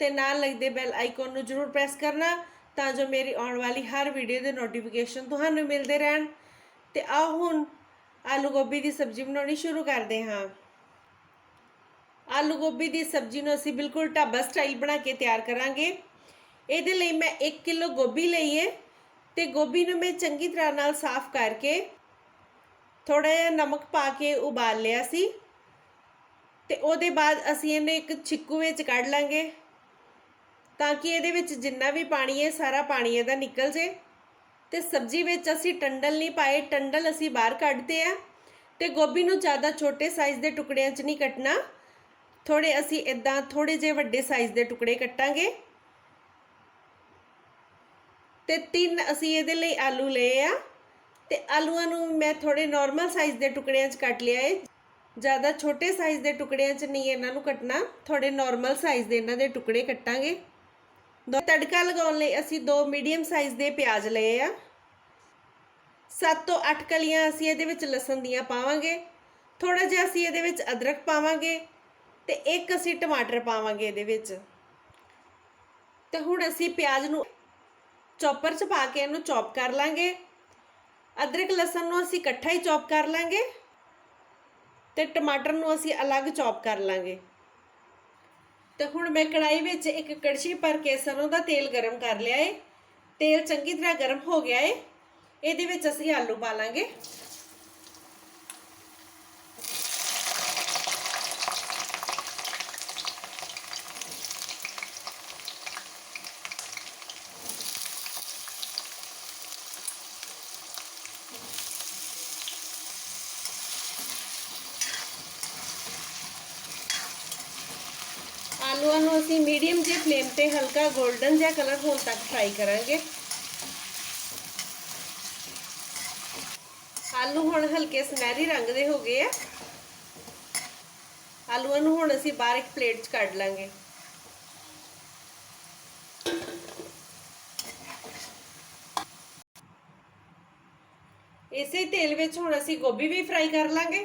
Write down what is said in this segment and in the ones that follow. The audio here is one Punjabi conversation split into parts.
ਤੇ ਨਾਲ ਲੱਗਦੇ ਬੈਲ ਆਈਕਨ ਨੂੰ ਜ਼ਰੂਰ ਪ੍ਰੈਸ ਕਰਨਾ ਤਾਂ ਜੋ ਮੇਰੀ ਆਉਣ ਵਾਲੀ ਹਰ ਵੀਡੀਓ ਦੇ ਨੋਟੀਫਿਕੇਸ਼ਨ ਤੁਹਾਨੂੰ ਮਿਲਦੇ ਰਹਿਣ। ਤੇ ਆਓ ਹੁਣ ਆਲੂ ਗੋਭੀ ਦੀ ਸਬਜ਼ੀ ਬਣਾਉਣੀ ਸ਼ੁਰੂ ਕਰਦੇ ਹਾਂ। ਆਲੂ ਗੋਭੀ ਦੀ ਸਬਜ਼ੀ ਨੂੰ ਅਸੀਂ ਬਿਲਕੁਲ ਢਾਬਾ ਸਟਾਈਲ ਬਣਾ ਕੇ ਤਿਆਰ ਕਰਾਂਗੇ। ਇਹਦੇ ਲਈ ਮੈਂ 1 ਕਿਲੋ ਗੋਭੀ ਲਈ ਹੈ ਤੇ ਗੋਭੀ ਨੂੰ ਮੈਂ ਚੰਗੀ ਤਰ੍ਹਾਂ ਨਾਲ ਸਾਫ਼ ਕਰਕੇ ਥੋੜਾ ਜਿਹਾ ਨਮਕ ਪਾ ਕੇ ਉਬਾਲ ਲਿਆ ਸੀ। ਤੇ ਉਹਦੇ ਬਾਅਦ ਅਸੀਂ ਇਹਨੂੰ ਇੱਕ ਛਿੱਕੂ ਵਿੱਚ ਕੱਢ ਲਾਂਗੇ। ਤਾਂ ਕਿ ਇਹਦੇ ਵਿੱਚ ਜਿੰਨਾ ਵੀ ਪਾਣੀ ਹੈ, ਸਾਰਾ ਪਾਣੀ ਇਹਦਾ ਨਿਕਲ ਜੇ। ਤੇ ਸਬਜ਼ੀ ਵਿੱਚ ਅਸੀਂ ਟੰਡਲ ਨਹੀਂ ਪਾਏ। ਟੰਡਲ ਅਸੀਂ ਬਾਹਰ ਕੱਢਦੇ ਆ। ਤੇ ਗੋਭੀ ਨੂੰ ਜ਼ਿਆਦਾ ਛੋਟੇ ਸਾਈਜ਼ ਦੇ ਟੁਕੜਿਆਂ 'ਚ ਨਹੀਂ ਕੱਟਣਾ। ਥੋੜੇ ਅਸੀਂ ਇਦਾਂ ਥੋੜੇ ਜਿਹੇ ਵੱਡੇ ਸਾਈਜ਼ ਦੇ ਟੁਕੜੇ ਕੱਟਾਂਗੇ। ਤੇ ਤਿੰਨ ਅਸੀਂ ਇਹਦੇ ਲਈ ਆਲੂ ਲਏ ਆ। ਤੇ ਆਲੂਆਂ ਨੂੰ ਮੈਂ ਥੋੜੇ ਨਾਰਮਲ ਸਾਈਜ਼ ਦੇ ਟੁਕੜਿਆਂ 'ਚ ਕੱਟ ਲਿਆ ਏ। ਜ਼ਿਆਦਾ ਛੋਟੇ ਸਾਈਜ਼ ਦੇ ਟੁਕੜਿਆਂ 'ਚ ਨਹੀਂ ਇਹਨਾਂ ਨੂੰ ਕੱਟਣਾ। ਥੋੜੇ ਨਾਰਮਲ ਸਾਈਜ਼ ਦੇ ਇਹਨਾਂ ਦੇ ਟੁਕੜੇ ਕੱਟਾਂਗੇ। ਦੋ ਤੜਕਾ ਲਗਾਉਣ ਲਈ ਅਸੀਂ ਦੋ ਮੀਡੀਅਮ ਸਾਈਜ਼ ਦੇ ਪਿਆਜ਼ ਲਏ ਆ। 7 ਤੋਂ 8 ਕਲੀਆਂ ਅਸੀਂ ਇਹਦੇ ਵਿੱਚ ਲਸਣ ਦੀਆਂ ਪਾਵਾਂਗੇ। ਥੋੜਾ ਜਿਹਾ ਅਸੀਂ ਇਹਦੇ ਵਿੱਚ ਅਦਰਕ ਪਾਵਾਂਗੇ ਤੇ ਇੱਕ ਅਸੀਂ ਟਮਾਟਰ ਪਾਵਾਂਗੇ ਇਹਦੇ ਵਿੱਚ। ਤੇ ਹੁਣ ਅਸੀਂ ਪਿਆਜ਼ ਨੂੰ ਚੌਪਰ 'ਚ ਪਾ ਕੇ ਇਹਨੂੰ ਚੌਪ ਕਰ ਲਾਂਗੇ। ਅਦਰਕ ਲਸਣ ਨੂੰ ਅਸੀਂ ਇਕੱਠਾ ਹੀ ਚੌਪ ਕਰ ਲਾਂਗੇ ਤੇ ਟਮਾਟਰ ਨੂੰ ਅਸੀਂ ਅਲੱਗ ਚੌਪ ਕਰ ਲਾਂਗੇ। ਤੇ ਹੁਣ ਮੈਂ ਕੜਾਈ ਵਿੱਚ ਇੱਕ ਕੜਛੀ ਭਰ ਕੇ ਸਰੋਂ ਦਾ ਤੇਲ ਗਰਮ ਕਰ ਲਿਆ ਏ। ਤੇਲ ਚੰਗੀ ਤਰ੍ਹਾਂ ਗਰਮ ਹੋ ਗਿਆ ਏ। ਇਹਦੇ ਵਿੱਚ ਅਸੀਂ ਆਲੂ ਪਾ ਲਾਂਗੇ ਆਲੂਆਂ ਨੂੰ ਅਸੀਂ ਮੀਡੀਅਮ ਜਿਹੇ ਫਲੇਮ ਤੇ ਹਲਕਾ 골ਡਨ ਜਿਹਾ ਕਲਰ ਹੋਣ ਤੱਕ ਫਰਾਈ ਕਰਾਂਗੇ। ਆਲੂ ਹੁਣ ਹਲਕੇ ਸੁਨਹਿਰੀ ਰੰਗ ਦੇ ਹੋ ਗਏ ਆ। ਆਲੂਆਂ ਨੂੰ ਹੁਣ ਅਸੀਂ ਬਾਹਰ ਇੱਕ ਪਲੇਟ 'ਚ ਕੱਢ ਲਾਂਗੇ। ਇਸੇ ਤੇਲ ਵਿੱਚ ਹੁਣ ਅਸੀਂ ਗੋਭੀ ਵੀ ਫਰਾਈ ਕਰ ਲਾਂਗੇ।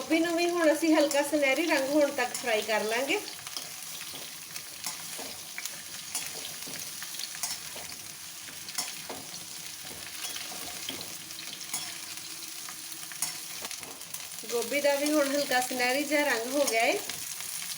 ਗੋਭੀ ਨੂੰ ਵੀ ਹੁਣ ਅਸੀਂ ਹਲਕਾ ਸੁਨਹਿਰੀ ਰੰਗ ਹੋਣ ਤੱਕ ਫਰਾਈ ਕਰ ਲਾਂਗੇ। ਗੋਭੀ ਦਾ ਵੀ ਹੁਣ ਹਲਕਾ ਸੁਨਹਿਰੀ ਜਿਹਾ ਰੰਗ ਹੋ ਗਿਆ ਹੈ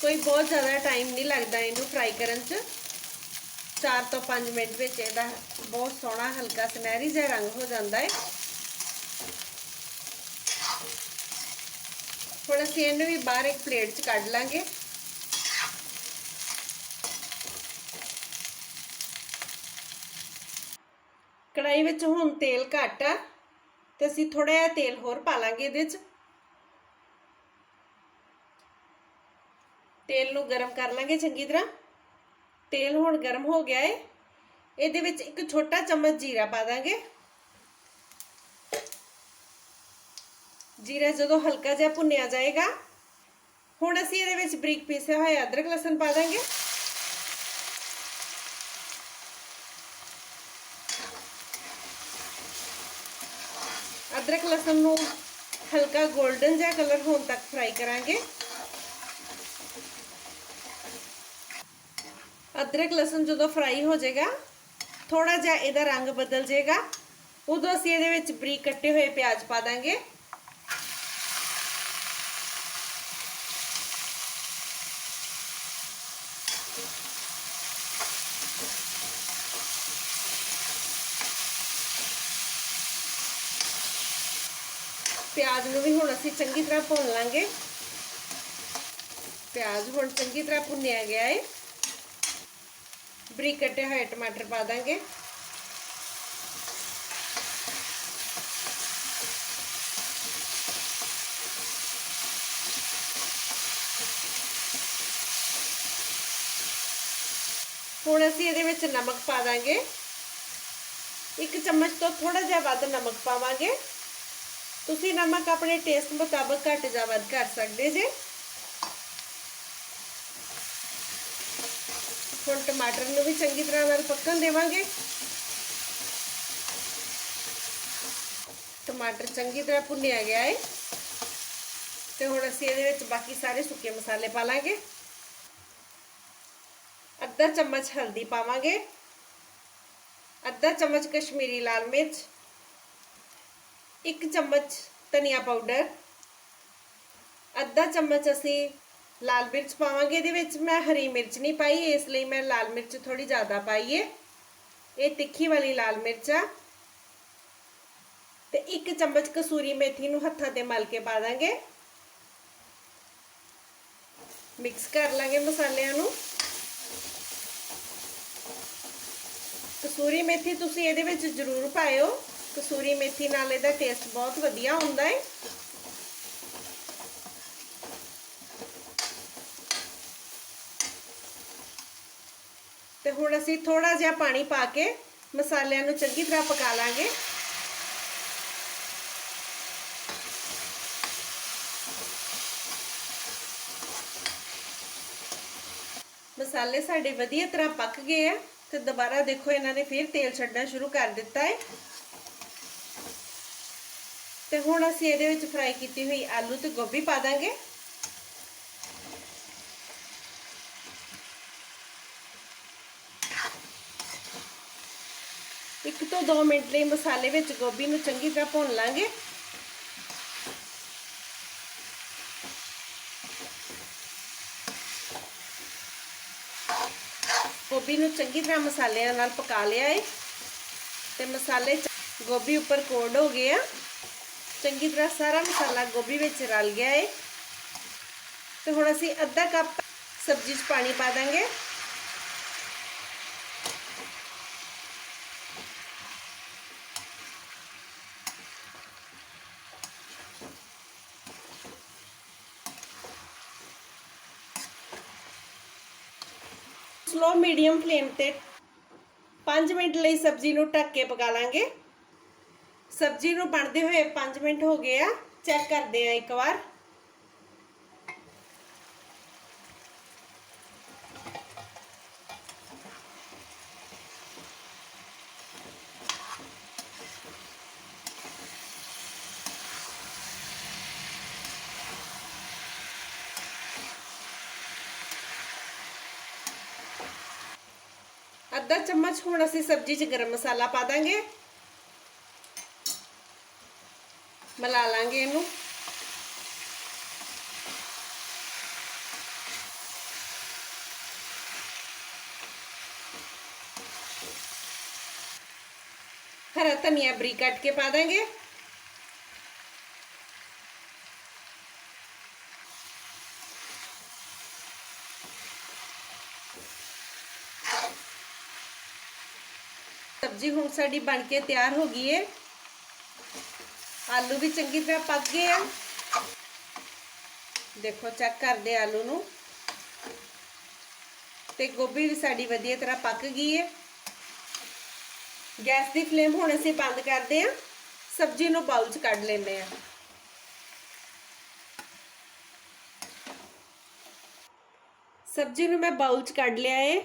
ਕੋਈ ਬਹੁਤ ਜ਼ਿਆਦਾ ਟਾਈਮ ਨਹੀਂ ਲੱਗਦਾ ਇਹਨੂੰ ਫਰਾਈ ਕਰਨ 'ਚ। 4 ਤੋਂ 5 ਮਿੰਟ ਵਿੱਚ ਇਹਦਾ ਬਹੁਤ ਸੋਹਣਾ ਹਲਕਾ ਸੁਨਹਿਰੀ ਜਿਹਾ ਰੰਗ ਹੋ ਜਾਂਦਾ ਹੈ ਹੁਣ ਅਸੀਂ ਇਹਨੂੰ ਵੀ ਬਾਹਰ ਇੱਕ ਪਲੇਟ 'ਚ ਕੱਢ ਲਾਂਗੇ। ਕੜਾਈ ਵਿੱਚ ਹੁਣ ਤੇਲ ਘੱਟ ਆ, ਤੇ ਅਸੀਂ ਥੋੜਾ ਜਿਹਾ ਤੇਲ ਹੋਰ ਪਾ ਲਾਂਗੇ ਇਹਦੇ 'ਚ। ਤੇਲ ਨੂੰ ਗਰਮ ਕਰ ਲਾਂਗੇ ਚੰਗੀ ਤਰ੍ਹਾਂ। ਤੇਲ ਹੁਣ ਗਰਮ ਹੋ ਗਿਆ ਏ। ਇਹਦੇ ਵਿੱਚ ਇੱਕ ਛੋਟਾ ਚਮਚ ਜੀਰਾ ਪਾ ਦਾਂਗੇ। ਜੀਰਾ ਜਦੋਂ ਹਲਕਾ ਜਿਹਾ ਭੁੰਨਿਆ ਜਾਏਗਾ, ਹੁਣ ਅਸੀਂ ਇਹਦੇ ਵਿੱਚ ਬਰੀਕ ਪੀਸਿਆ ਹੋਇਆ, ਅਦਰਕ ਲਸਣ ਪਾ ਦਾਂਗੇ। ਅਦਰਕ ਲਸਣ ਨੂੰ ਹਲਕਾ 골ਡਨ ਜਿਹਾ ਕਲਰ ਹੋਣ ਤੱਕ ਫਰਾਈ ਕਰਾਂਗੇ। ਅਦਰਕ ਲਸਣ ਜਦੋਂ ਫਰਾਈ ਹੋ ਜਾਏਗਾ ਥੋੜਾ ਜਿਹਾ ਇਹਦਾ ਰੰਗ ਬਦਲ ਜਾਏਗਾ। ਉਦੋਂ ਅਸੀਂ ਇਹਦੇ ਵਿੱਚ ਬਰੀਕ ਕੱਟੇ ਹੋਏ ਪਿਆਜ਼ ਪਾ ਦਾਂਗੇ। ਪਿਆਜ਼ ਨੂੰ ਵੀ ਹੁਣ ਅਸੀਂ ਚੰਗੀ ਤਰ੍ਹਾਂ ਭੁੰਨ ਲਾਂਗੇ ਪਿਆਜ਼ ਹੁਣ ਚੰਗੀ ਤਰ੍ਹਾਂ ਭੁੰਨਿਆ ਗਿਆ ਹੈ ਬਰੀਕ ਕੱਟੇ ਹੋਏ ਟਮਾਟਰ ਪਾ ਦਾਂਗੇ ਹੁਣ ਅਸੀਂ ਇਹਦੇ ਵਿੱਚ ਨਮਕ ਪਾ ਦਾਂਗੇ ਇੱਕ ਚਮਚ ਤੋਂ ਥੋੜਾ ਜਿਹਾ ਵੱਧ ਨਮਕ ਪਾਵਾਂਗੇ ਤੁਸੀਂ ਨਮਕ ਆਪਣੇ ਟੇਸਟ ਮੁਤਾਬਕ ਘੱਟ ਜਾਂ ਵੱਧ ਕਰ ਸਕਦੇ ਜੇ। ਹੁਣ ਟਮਾਟਰ ਨੂੰ ਵੀ ਚੰਗੀ ਤਰ੍ਹਾਂ ਨਾਲ ਪੱਕਣ ਦੇਵਾਂਗੇ। ਟਮਾਟਰ ਚੰਗੀ ਤਰ੍ਹਾਂ ਭੁੰਨਿਆ ਗਿਆ ਹੈ ਤੇ ਹੁਣ ਅਸੀਂ ਇਹਦੇ ਵਿੱਚ ਬਾਕੀ ਸਾਰੇ ਸੁੱਕੇ ਮਸਾਲੇ ਪਾ ਲਾਂਗੇ। ਅੱਧਾ ਚਮਚ ਹਲਦੀ ਪਾਵਾਂਗੇ। ਅੱਧਾ ਚਮਚ ਕਸ਼ਮੀਰੀ ਲਾਲ ਮਿਰਚ। ਇੱਕ ਚਮਚ ਧਨੀਆ ਪਾਊਡਰ, ਅੱਧਾ ਚਮਚ ਅਸੀਂ ਲਾਲ ਮਿਰਚ ਪਾਵਾਂਗੇ, ਇਹਦੇ ਵਿੱਚ ਮੈਂ ਹਰੀ ਮਿਰਚ ਨਹੀਂ ਪਾਈ, ਇਸ ਲਈ ਮੈਂ ਲਾਲ ਮਿਰਚ ਥੋੜੀ ਜ਼ਿਆਦਾ ਪਾਈ ਏ। ਇਹ ਤਿੱਖੀ ਵਾਲੀ ਲਾਲ ਮਿਰਚ ਆ। ਤੇ ਇੱਕ ਚਮਚ ਕਸੂਰੀ ਮੇਥੀ ਨੂੰ ਹੱਥਾਂ ਤੇ ਮਲ ਕੇ ਪਾ ਦਾਂਗੇ। ਮਿਕਸ ਕਰ ਲਾਂਗੇ ਮਸਾਲਿਆਂ ਨੂੰ। ਕਸੂਰੀ ਮੇਥੀ ਤੁਸੀਂ ਇਹਦੇ ਵਿੱਚ ਜ਼ਰੂਰ ਪਾਇਓ। ਕਸੂਰੀ ਮੇਥੀ ਨਾਲ ਇਹਦਾ ਟੇਸਟ ਬਹੁਤ ਵਧੀਆ ਹੁੰਦਾ ਹੈ ਤੇ ਹੁਣ ਅਸੀਂ ਥੋੜਾ ਜਿਹਾ ਪਾਣੀ ਪਾ ਕੇ ਮਸਾਲਿਆਂ ਨੂੰ ਚੰਗੀ ਤਰ੍ਹਾਂ ਪਕਾ ਲਾਂਗੇ। ਮਸਾਲੇ ਸਾਡੇ ਵਧੀਆ ਤਰ੍ਹਾਂ ਪੱਕ ਗਏ ਆ ਤੇ ਦੁਬਾਰਾ ਦੇਖੋ ਇਹਨਾਂ ਨੇ ਫਿਰ ਤੇਲ ਛੱਡਣਾ ਸ਼ੁਰੂ ਕਰ ਦਿੱਤਾ ਹੈ ਤੇ ਹੁਣ ਅਸੀਂ ਇਹਦੇ ਵਿੱਚ ਫਰਾਈ ਕੀਤੀ ਹੋਈ ਆਲੂ ਤੇ ਗੋਭੀ ਪਾ ਦਾਂਗੇ। ਇੱਕ ਤੋਂ 2 ਮਿੰਟ ਲਈ ਮਸਾਲੇ ਵਿੱਚ ਗੋਭੀ ਨੂੰ ਚੰਗੀ ਤਰ੍ਹਾਂ ਭੁੰਨ ਲਾਂਗੇ। ਗੋਭੀ ਨੂੰ ਚੰਗੀ ਤਰ੍ਹਾਂ ਮਸਾਲਿਆਂ ਨਾਲ ਪਕਾ ਲਿਆ ਏ। ਤੇ ਮਸਾਲੇ ਗੋਭੀ ਉੱਪਰ ਕੋਡ ਹੋ ਗਏ ਆ। ਚੰਗੀ ਤਰ੍ਹਾਂ ਸਾਰਾ ਮਸਾਲਾ ਗੋਭੀ ਵਿੱਚ ਰਲ ਗਿਆ ਏ। ਤੇ ਹੁਣ ਅਸੀਂ ਅੱਧਾ ਕੱਪ ਸਬਜ਼ੀ 'ਚ ਪਾਣੀ ਪਾ ਦਾਂਗੇ। ਸਲੋ ਮੀਡੀਅਮ ਫਲੇਮ ਤੇ 5 ਮਿੰਟ ਲਈ ਸਬਜ਼ੀ ਨੂੰ ਢੱਕ ਕੇ ਪਕਾ ਲਾਂਗੇ। ਸਬਜ਼ੀ ਨੂੰ ਬਣਦੇ ਹੋਏ 5 ਮਿੰਟ ਹੋ ਗਏ ਆ ਚੈੱਕ ਕਰਦੇ ਆ ਇੱਕ ਵਾਰ ਅੱਧਾ ਚਮਚ ਹੁਣ ਅਸੀਂ ਸਬਜ਼ੀ 'ਚ ਗਰਮ ਮਸਾਲਾ ਪਾ ਦਾਂਗੇ ਮਿਲਾ ਲਾਂਗੇ ਇਹਨੂੰ ਹਰਾ ਧਨੀਆ ਬਰੀਕ ਕੱਟ ਕੇ ਪਾ ਦਾਂਗੇ ਸਬਜ਼ੀ ਹੁਣ ਸਾਡੀ ਬਣ ਕੇ ਤਿਆਰ ਹੋ ਗਈ ਏ ਆਲੂ ਵੀ ਚੰਗੀ ਤਰ੍ਹਾਂ ਪੱਕ ਗਏ ਆ। ਦੇਖੋ ਚੈੱਕ ਕਰਦੇ ਆਲੂ ਨੂੰ। ਤੇ ਗੋਭੀ ਵੀ ਸਾਡੀ ਵਧੀਆ ਤਰ੍ਹਾਂ ਪੱਕ ਗਈ ਹੈ। ਗੈਸ ਦੀ ਫਲੇਮ ਹੁਣ ਅਸੀਂ ਬੰਦ ਕਰਦੇ ਆ ਸਬਜ਼ੀ ਨੂੰ ਬਾਉਲ 'ਚ ਕੱਢ ਲੈਂਦੇ ਆ ਸਬਜ਼ੀ ਨੂੰ ਮੈਂ ਬਾਉਲ 'ਚ ਕੱਢ ਲਿਆ ਏ।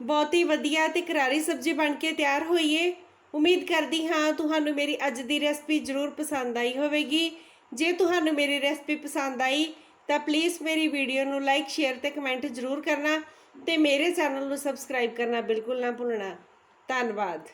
ਬਹੁਤ ਹੀ ਵਧੀਆ ਤੇ ਕਰਾਰੀ ਸਬਜ਼ੀ ਬਣ ਕੇ ਤਿਆਰ ਹੋਈ ਏ। ਉਮੀਦ ਕਰਦੀ ਹਾਂ ਤੁਹਾਨੂੰ ਮੇਰੀ ਅੱਜ ਦੀ ਰੈਸਪੀ ਜ਼ਰੂਰ ਪਸੰਦ ਆਈ ਹੋਵੇਗੀ। ਜੇ ਤੁਹਾਨੂੰ ਮੇਰੀ ਰੈਸਪੀ ਪਸੰਦ ਆਈ, ਤਾਂ ਪਲੀਜ਼ ਮੇਰੀ ਵੀਡੀਓ ਨੂੰ ਲਾਈਕ ਸ਼ੇਅਰ ਤੇ ਕਮੈਂਟ ਜ਼ਰੂਰ ਕਰਨਾ ਤੇ ਮੇਰੇ ਚੈਨਲ ਨੂੰ ਸਬਸਕ੍ਰਾਈਬ ਕਰਨਾ ਬਿਲਕੁਲ ਨਾ ਭੁੱਲਣਾ। ਧੰਨਵਾਦ।